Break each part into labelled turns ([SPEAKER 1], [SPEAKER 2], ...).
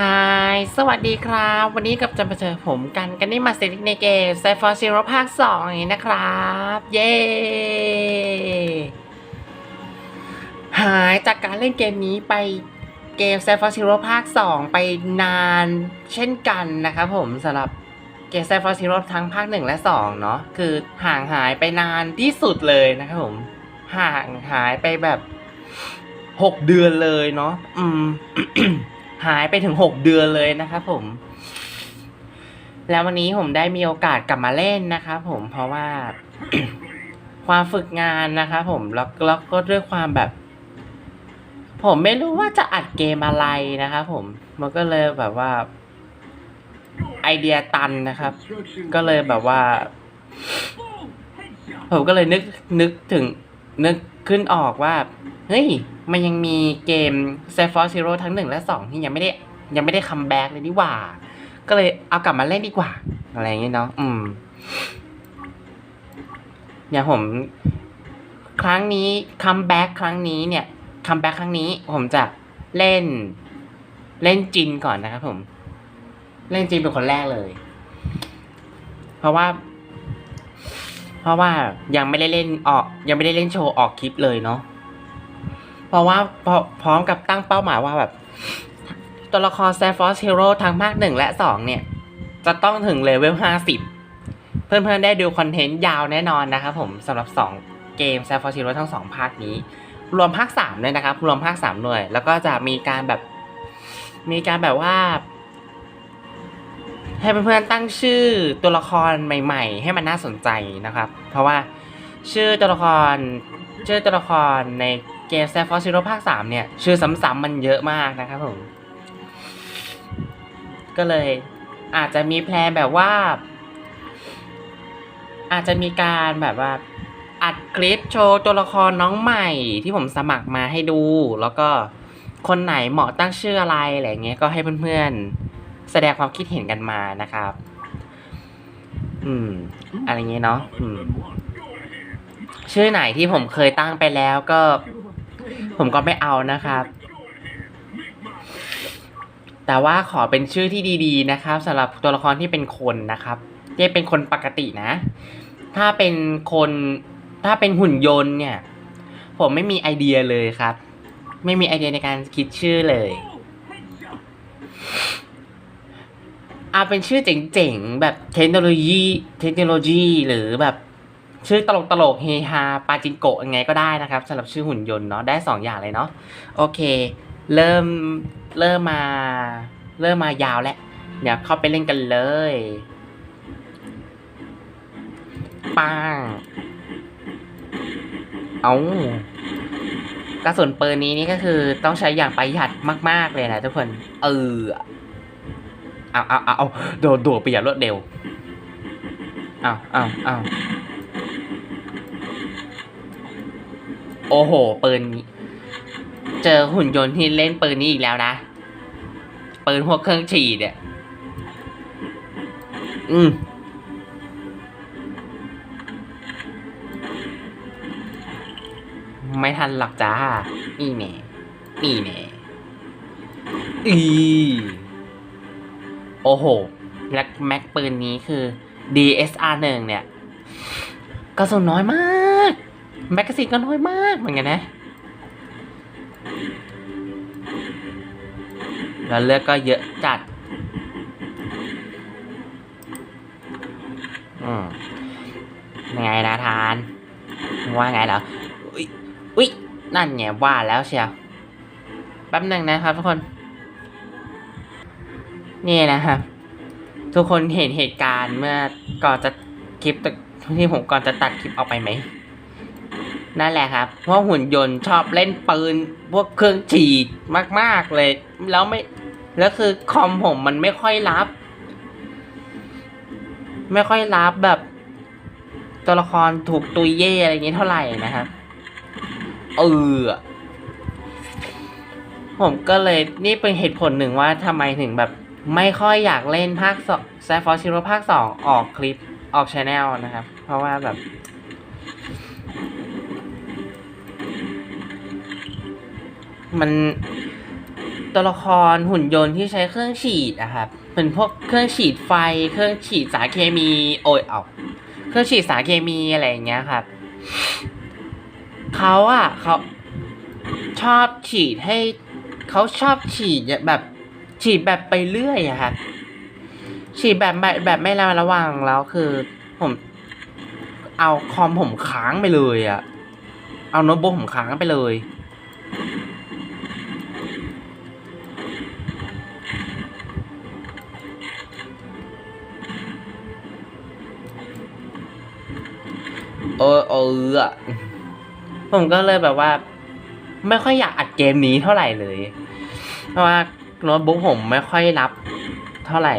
[SPEAKER 1] ฮายสวัสดีครับ วันนี้กับจะมาเจอผมกันกันนี่มาสเตติกในเกมไซฟอร์ซีโรภาคสองอย่างนี้นะครับ เย้หายจากการเล่นเกมนี้ไปเกมไซฟอร์ซีโรภาค2ไปนานเช่นกันนะครับผมสำหรับเกมไซฟอร์ซีโรทั้งภาค1และ2เนาะคือห่างหายไปนานที่สุดเลยนะครับผม ห่างหายไปแบบ6เดือนเลยเนาะอืม หายไปถึง6เดือนเลยนะครับผม แล้ววันนี้ผมได้มีโอกาสกลับมาเล่นนะครับผมเพราะว่าความฝึกงานนะครับผมแล้วแล้วก็ด้วยความแบบ ผมไม่รู้ว่าจะอัดเกมอะไรนะครับผมมันก็เลยแบบว่า ไอเดียตันนะครับ ก็เลยแบบว่า ผมก็เลยนึกนึกถึงนึกขึ้นออกว่า เฮ้ย มันยังมีเกม s a f o r Zero ทั้งหนึ่งและสองที่ยังไม่ได้ยังไม่ได้คัมแบ็กเลยนี่หว่า ก็เลยเอากลับมาเล่นดีกว่า อะไรอย่างเงี้ยเนาะอืมอย่างผม ครั้งนี้คัมแบ็กครั้งนี้เนี่ยคัมแบ็กครั้งนี้ ผมจะเล่น เล่นจินก่อนนะครับผม เล่นจินเป็นคนแรกเลย เพราะว่า เพราะว่ายังไม่ได้เล่นออก ยังไม่ได้เล่นโชว์ออกคลิปเลยเนาะ เพราะว่าพอพร้อมกับตั้งเป้าหมายว่าแบบตัวละคร s a f o r Hero ทั้งภาคหนึ่งและสองเนี่ย จะต้องถึงเลเวลห้าสิบเพื่อนๆได้ดูคอนเทนต์ยาวแน่นอนนะครับผมสำหรับ2เกม s a f o r Hero ทั้ง2ภาคนี้ รวมภาค3ด้วยนะครับ รวมภาค3ด้วย แล้วก็จะมีการแบบ มีการแบบว่า ให้เพื่อนๆตั้งชื่อตัวละครใหม่ ๆ ให้มันน่าสนใจนะครับ เพราะว่าชื่อตัวละครชื่อตัวละครใน เกม s a f o r Zero ภาค3เนี่ย ชื่อซ้ำๆมันเยอะมากนะครับผม ก็เลยอาจจะมีแพลนแบบว่า อาจจะมีการแบบว่า อัดคลิปโชว์ตัวละครน้องใหม่ที่ผมสมัครมาให้ดู แล้วก็คนไหนเหมาะตั้งชื่ออะไรอะไรเงี้ยก็ให้เพื่อนๆ แสดงความคิดเห็นกันมานะครับ อืม อะไรเงี้ยเนาะอืมชื่อไหนที่ผมเคยตั้งไปแล้วก็ ผมก็ไม่เอานะครับ แต่ว่าขอเป็นชื่อที่ดี ๆ นะครับสำหรับตัวละครที่เป็นคนนะครับที่เป็นคนปกตินะ ถ้าเป็นคนถ้าเป็นหุ่นยนต์เนี่ย ผมไม่มีไอเดียเลยครับ ไม่มีไอเดียในการคิดชื่อเลยเอาเป็นชื่อเจ๋งๆ แบบเทคโนโลยี เทคโนโลยี หรือแบบ ชื่อตลกตลกๆเฮฮาปาจิงโกะยังไงก็ได้นะครับสำหรับชื่อหุ่นยนต์เนาะได้สองอย่างเลยเนาะโอเค เริ่มเริ่มมาเริ่มมายาวแล้วเดี๋ยวเข้าไปเล่นกันเลยปังเอากระสุนปืนนี้นี่ก็คือต้องใช้อย่างประหยัดมาก ๆ เลยนะทุกคน เออเอาเอาเอาโดดโดดไปอย่างรวดเร็วเอาเอาเอา โอ้โหปืนเจอหุ่นยนต์ที่เล่นปืนนี้อีกแล้วนะปืนพวกเครื่องฉีดเนี่ยอืมไม่ทันหรอกจ้า นี่แน่นี่แน่อีโอ้โห แล็กแม็กปืนนี้คือ DSR 1เนี่ย กระสุนน้อยมาก แมกกาซีนก็น้อยมากเหมือนกันนะ แล้วเลือกก็เยอะจัด อืมยังไงนะทาน ว่าไงเหรอ อุ๊ย อุ๊ย นั่นไงว่าแล้วเชียว แป๊บหนึ่งนะครับทุกคน นี่นะครับ ทุกคนเห็นเหตุการณ์เมื่อก่อนจะคลิปที่ผมก่อนจะตัดคลิปออกไปไหม นั่นแหละครับว่าะหุ่นยนต์ชอบเล่นปืน พวกเครื่องฉีดมาก ๆ เลย แล้วไม่ แล้วคือคอมผมมันไม่ค่อยรับ ไม่ค่อยรับแบบ ตัวละครถูกตุยเย่อะไรอย่างนี้เท่าไหร่นะครับ เออ ผมก็เลยนี่เป็นเหตุผลหนึ่งว่าทำไมถึงแบบ ไม่ค่อยอยากเล่นภาคสองไซฟอร์ชิโรภาคสองออกคลิปออกชาแนลนะครับ เพราะว่าแบบ มันตัวละครหุ่นยนต์ที่ใช้เครื่องฉีดอะครับเป็นพวกเครื่องฉีดไฟ เครื่องฉีดสารเคมี โอ้ยเอาเครื่องฉีดสารเคมีอะไรอย่างเงี้ยครับเขาอะเขาชอบฉีดให้เขาชอบฉีดแบบฉีดแบบไปเรื่อยอะครับฉีดแบบแบบแบบไม่ระมัดระวังแล้วคือ ผม เอาคอมผมค้างไปเลยอะเอาโน้ตบุ๊กผมค้างไปเลย เออเอออะผมก็เลยแบบว่า ไม่ค่อยอยากอัดเกมนี้เท่าไหร่เลย เพราะว่าโน้ตบุ๊กผมไม่ค่อยรับเท่าไหร่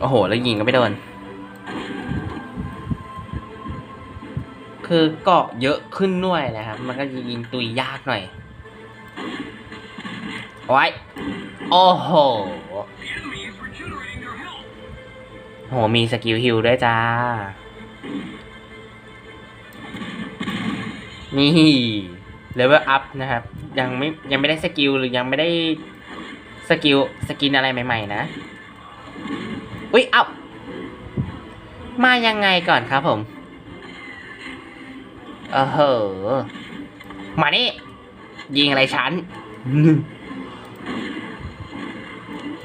[SPEAKER 1] โอ้โห แล้วยิงก็ไม่โดน คือเกาะเยอะขึ้นด้วยนะครับ มันก็ยิงตุยยากหน่อยเอาไว้โอ้โห โหมีสกิลฮิลด้วยจ้า นี่เลเวลอัพนะครับ ยังไม่ยังไม่ได้สกิลหรือยังไม่ได้สกิลสกินอะไรใหม่ ๆ นะ อุ้ย เอ้า มายังไงก่อนครับผมเออเหอมานี่ ยิงอะไรฉัน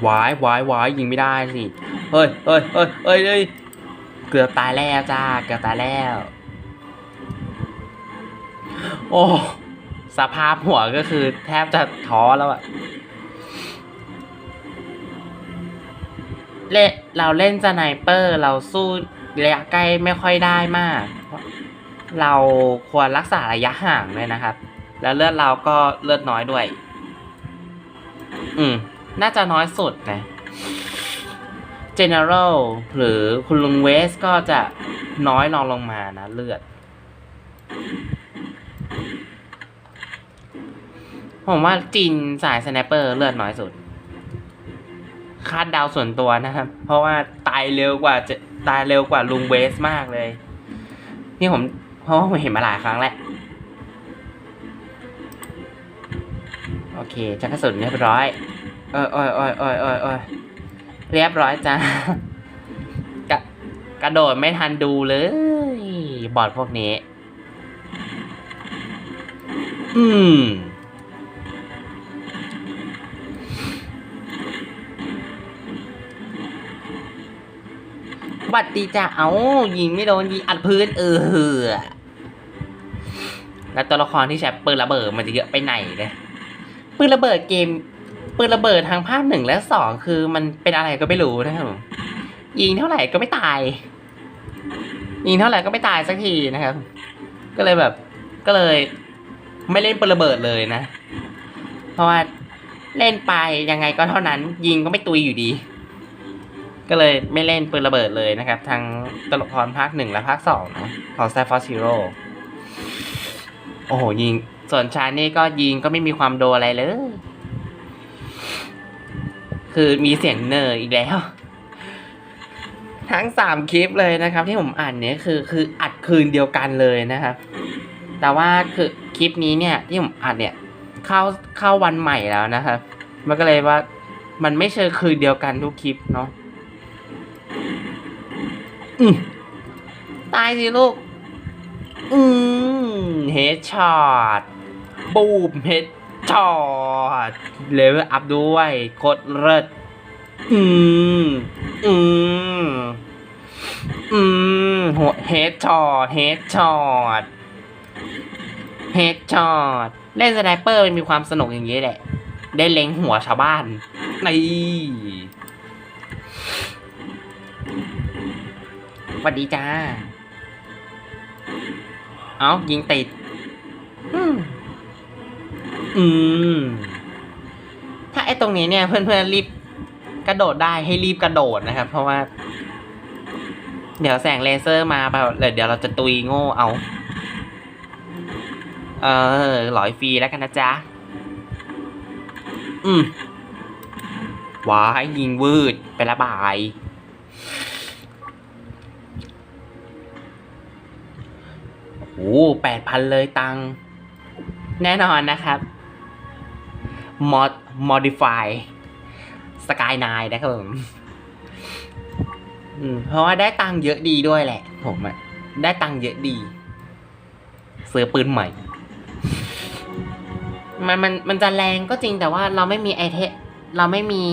[SPEAKER 1] วายวายวายยิงไม่ได้สิ เฮ้ยเฮ้ยเฮ้ยเฮ้ยเฮ้ยเกือบตายแล้วจ้า เกือบตายแล้ว โอ้สภาพหัวก็คือแทบจะท้อแล้วอะเล่นเราเล่นสไนเปอร์ เราสู้ระยะใกล้ไม่ค่อยได้มาก เราควรรักษาระยะห่างด้วยนะครับ แล้วเลือดเราก็เลือดน้อยด้วย อืม น่าจะน้อยสุดนะ General หรือคุณลุงเวสก็จะน้อยลองลงมานะเลือด ผมว่าจินสายสไนปเปอร์เลือดน้อยสุด คาดดาวส่วนตัวนะครับ เพราะว่าตายเร็วกว่าจะตายเร็วกว่าลุงเวสมากเลย นี่ผมเพราะว่าผมเห็นมาหลายครั้งแล้วโอเคจักระสุนเรียบร้อยเออเอยเอยเอยเอยเอย เรียบร้อยจ้ากระกระโดดไม่ทันดูเลย บอดพวกนี้ อืมบัดดีจ้ะเอายิงไม่โดนยิงอัดพื้นเออ แล้วตัวละครที่ใช้ปืนระเบิดมันจะเยอะไปไหนเลยปืนระเบิดเกม ปืนระเบิดทางภาคหนึ่งและสองคือมันเป็นอะไรก็ไม่รู้นะครับผมยิงเท่าไหร่ก็ไม่ตาย ยิงเท่าไหร่ก็ไม่ตายสักทีนะครับ ก็เลยแบบ ก็เลย ไม่เล่นปืนระเบิดเลยนะ เพราะว่าเล่นไปยังไงก็เท่านั้น ยิงก็ไม่ตุยอยู่ดี ก็เลยไม่เล่นปืนระเบิดเลยนะครับทางตละครภาคหนึ่งและภาคสองนะของ s ซฟอร์ซีโร่โอ้โหยิงส่วนชานี่ก็ยิงก็ไม่มีความโดอะไรเลย คือมีเสียงเนออีกแล้ว ทั้งสามคลิปเลยนะครับ ที่ผมอ่านเนี่ยคือคืออัดคืนเดียวกันเลยนะครับ แต่ว่าคือคลิปนี้เนี่ยที่ผมอัดเนี่ยเข้าเข้าวันใหม่แล้วนะครับ มันก็เลยว่ามันไม่เชิงคืนเดียวกันทุกคลิปเนาะตายสิลูก อืมเฮดช็อต บูมเฮด ช็อตเลเวลอัพด้วยโคตรเลิศอืม อืม อืมหัวเฮดช็อตเฮดช็อตเฮดช็อตเล่นสไนเปอร์มันมีความสนุกอย่างนี้แหละ ได้เล็งหัวชาวบ้านนี่สวัสดีจ้า เอายิงติด อืม อืม ถ้าไอ้ตรงนี้เนี่ย เพื่อนๆรีบกระโดดได้ให้รีบกระโดดนะครับ เพราะว่า เดี๋ยวแสงเลเซอร์มาไปเดี๋ยวเราจะตุยโง่เอา เออหลอยฟรีแล้วกันนะจ๊ะ อืมว้ายยิงวืดไประบาย โอ้แปดพันเลยตังค์ แน่นอนนะครับ mod modify sky 9นะครับผมเพราะว่าได้ตังค์เยอะดีด้วยแหละ ผมอะได้ตังค์เยอะดีซื้อปืนใหม่ มันมันมันจะแรงก็จริงแต่ว่าเราไม่มีไอเทมเราไม่มี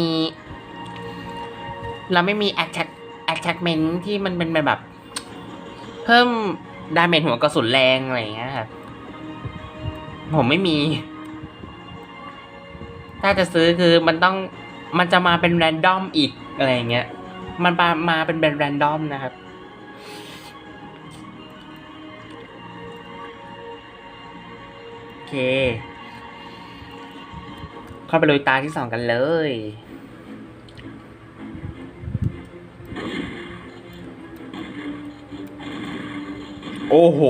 [SPEAKER 1] เราไม่มี attack attachment ที่มันเป็นแบบ เพิ่มดาเมจหัวกระสุนแรงอะไรอย่างเงี้ยครับ ผมไม่มี ถ้าจะซื้อคือมันต้องมันจะมาเป็นแรนดอมอีกอะไรอย่างเงี้ย มันมามาเป็นแรนดอมนะครับ โอเค เข้าไปลุยตาที่สองกันเลยโอ้โห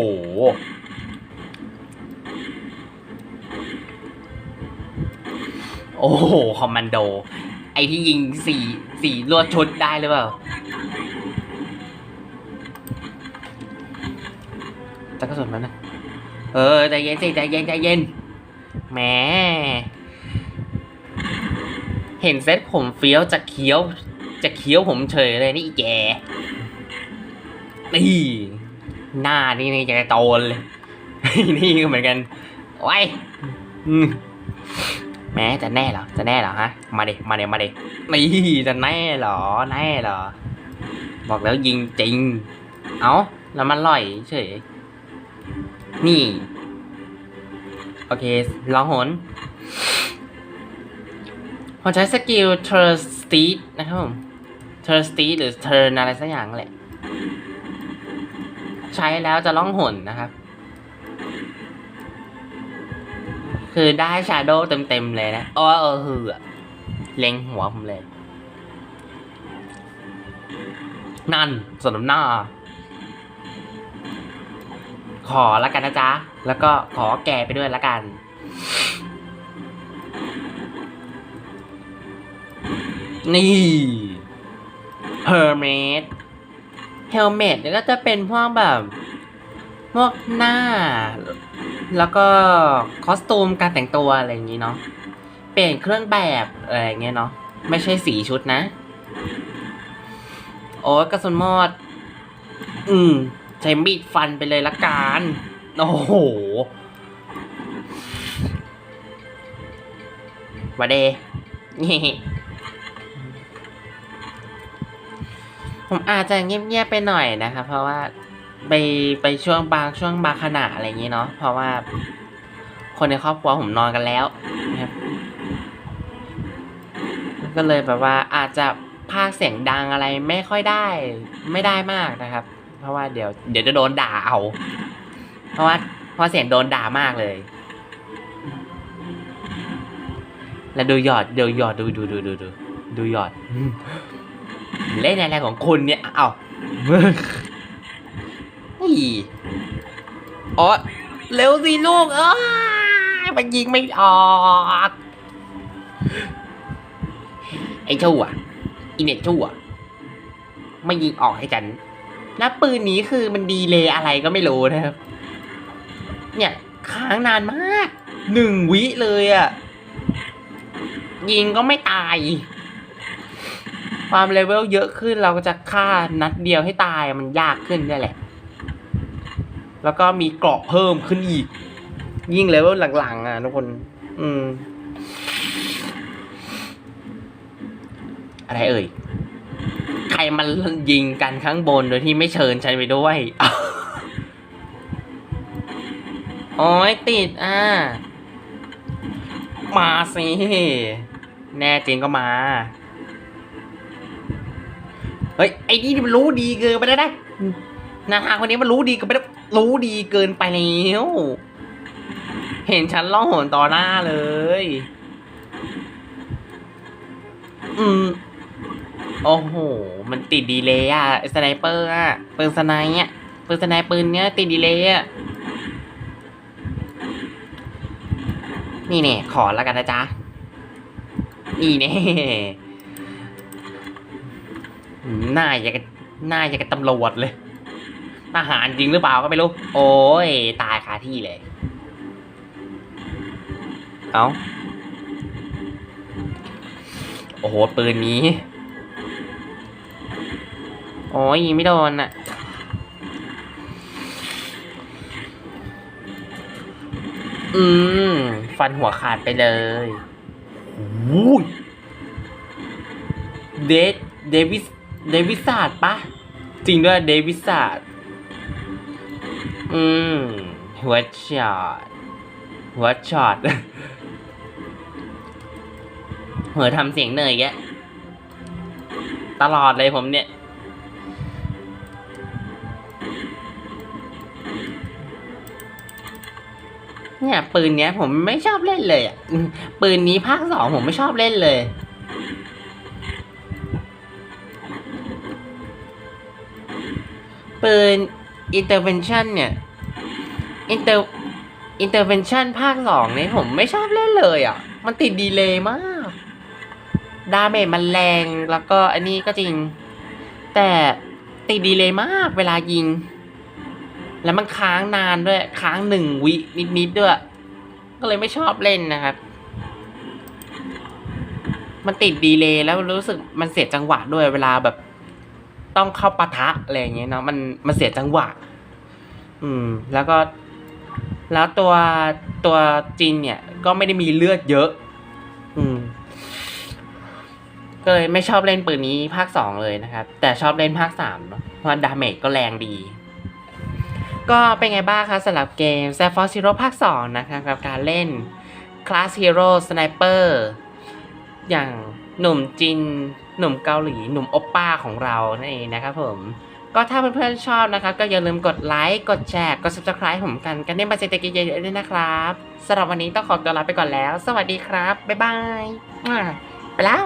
[SPEAKER 1] อ้โห คอมมานโด ไอที่ยิงสี่สี่ลวดชุดได้หรือเปล่าจะกรสุนมันนะ เออ ใจเย็นสิ ใจเย็น ใจเย็น แหม เห็นเซ็ตผมเฟี้ยวจะเคี้ยว จะเคี้ยวผมเฉยเลยนี่แกนี่หน้านี่นี่จะโตนเลย นี่ก็เหมือนกันไว้อืม แม้จะแน่เหรอ จะแน่เหรอฮะ มาเดมาเดมาเดนี่จะแน่เหรอ แน่เหรอ บอกแล้วยิงจริง เอาแล้วมันลอยเฉย นี่ โอเค ลองหนผมใช้สกิล turn steed นะครับผม turn steed หรือ turn อะไรสักอย่างแหละ ใช้แล้วจะล่องหนนะครับ คือได้ shadow เต็มๆเลยนะอ๋อเออคืออะเล็งหัวผมเลย นั่นสนมหน้า ขอละกันนะจ๊ะ แล้วก็ขอแกไปด้วยละกัน นี่ Hermet Helmet เนี่ยก็จะเป็นพวกแบบ พวกหน้า แล้วก็คอสตูมการแต่งตัวอะไรอย่างนี้เนาะเปลี่ยนเครื่องแบบอะไรอย่างเงี้ยเนาะไม่ใช่สีชุดนะ โอ้กระสุนหมดอืม ใช้มีดฟันไปเลยละกันโอ้โหวาเดนี่ผมอาจจะเงียบๆไปหน่อยนะครับ เพราะว่า ไปไปช่วงบางช่วงบางขณะอะไรอย่างนี้เนาะเพราะว่า คนในครอบครัวผมนอนกันแล้วนะครับ ก็เลยแบบว่าอาจจะพากย์เสียงดังอะไรไม่ค่อยได้ ไม่ได้มากนะครับ เพราะว่าเดี๋ยว เดี๋ยวจะโดนด่าเอา เพราะว่าเพราะเสียงโดนด่ามากเลย แล้วดูหยอดดูหยอดดูดูดูดูดูดูหยอด เล่นอะไรของคุณเนี่ยเอ้านี่ อ๋อเร็วสิลูกเอ้ยมันยิงไม่ออกไอ้ชั่วอีเน็ตชั่วไม่ยิงออกให้ฉันแล้วปืนนี้คือมันดีเลยอะไรก็ไม่รู้นะครับ เนี่ยค้างนานมากหนึ่งวิเลยอะยิงก็ไม่ตาย ความเลเวลเยอะขึ้นเราก็จะฆ่านัดเดียวให้ตายมันยากขึ้นนี่แหละ แล้วก็มีเกราะเพิ่มขึ้นอีก ยิ่งเลเวลหลังๆอะทุกคน อืม อะไรเอ่ย ใครมันยิงกันข้างบนโดยที่ไม่เชิญฉันไปด้วยโอ้ยติดอะ มาสิ แน่จริงก็มา เฮ้ย ไอ้นี่มันรู้ดีเกินไปแล้วนะนาทางคนนี้มันรู้ดีเกินไปแล้ว รู้ดีเกินไปแล้ว เห็นฉันล่องหนต่อหน้าเลย อืม โอ้โห มันติดดีเลยอะสไนเปอร์อะปืนสไนป์อะปืนสไนปืนเนี้ยติดดีเลยอะนี่เนี่ยขอแล้วกันนะจ๊ะ นี่เนี่ยหน้าอยากับหน้าอยางกับตำรวจเลย ทหารจริงหรือเปล่าก็ไม่รู้ โอ้ย ตายคาที่เลย เอาโอ้โห ปืนนี้ โอ้ยยิงไม่โดนอะอืม ฟันหัวขาดไปเลยวู้ยเดดเดวิส เดวิสศาสตร์ปะ จริงด้วยเดวิสศาสตร์ อืมหัวช็อตหัวช็อตเหมือทำเสียงเหนื่อยแกะตลอดเลยผมเนี่ย เนี่ย ปืนเนี้ย ผมไม่ชอบเล่นเลยอะ ปืนนี้ภาคสองผมไม่ชอบเล่นเลยปืน intervention เนี่ย inter intervention ภาคสองเนี่ยผมไม่ชอบเล่นเลยอะ มันติดดีเลย์มาก ดาเมจมันแรงแล้วก็อันนี้ก็จริง แต่ติดดีเลย์มากเวลายิง แล้วมันค้างนานด้วย ค้างหนึ่งวินิดๆด้วย ก็เลยไม่ชอบเล่นนะครับมันติดดีเลย์แล้วรู้สึกมันเสียจังหวะด้วยเวลาแบบ ต้องเข้าปะทะอะไรอย่างเงี้ยเนาะมันมันเสียจังหวะ อืม แล้วก็ แล้วตัวตัวจินเนี่ย ก็ไม่ได้มีเลือดเยอะ อืมก็เลยไม่ชอบเล่นปืนนี้ภาคสองเลยนะครับ แต่ชอบเล่นภาคสามเนาะเพราะดาเมจก็แรงดี ก็เป็นไงบ้างคะสำหรับเกม z f o r Zero ภาค2นะครับกับการเล่น Class Hero Sniper อย่าง หนุ่มจินหนุ่มเกาหลี หนุ่มโอปป้าของเรานั่นเองนะครับผมก็ถ้าเพื่อนๆชอบนะครับ ก็อย่าลืมกดไลค์ กดแชร์ กด subscribe ผมกัน กันได้มาเจอกันเยอะๆด้วยนะครับสำหรับวันนี้ต้องขอตัวลาไปก่อนแล้ว สวัสดีครับ บ๊ายบายไปแล้ว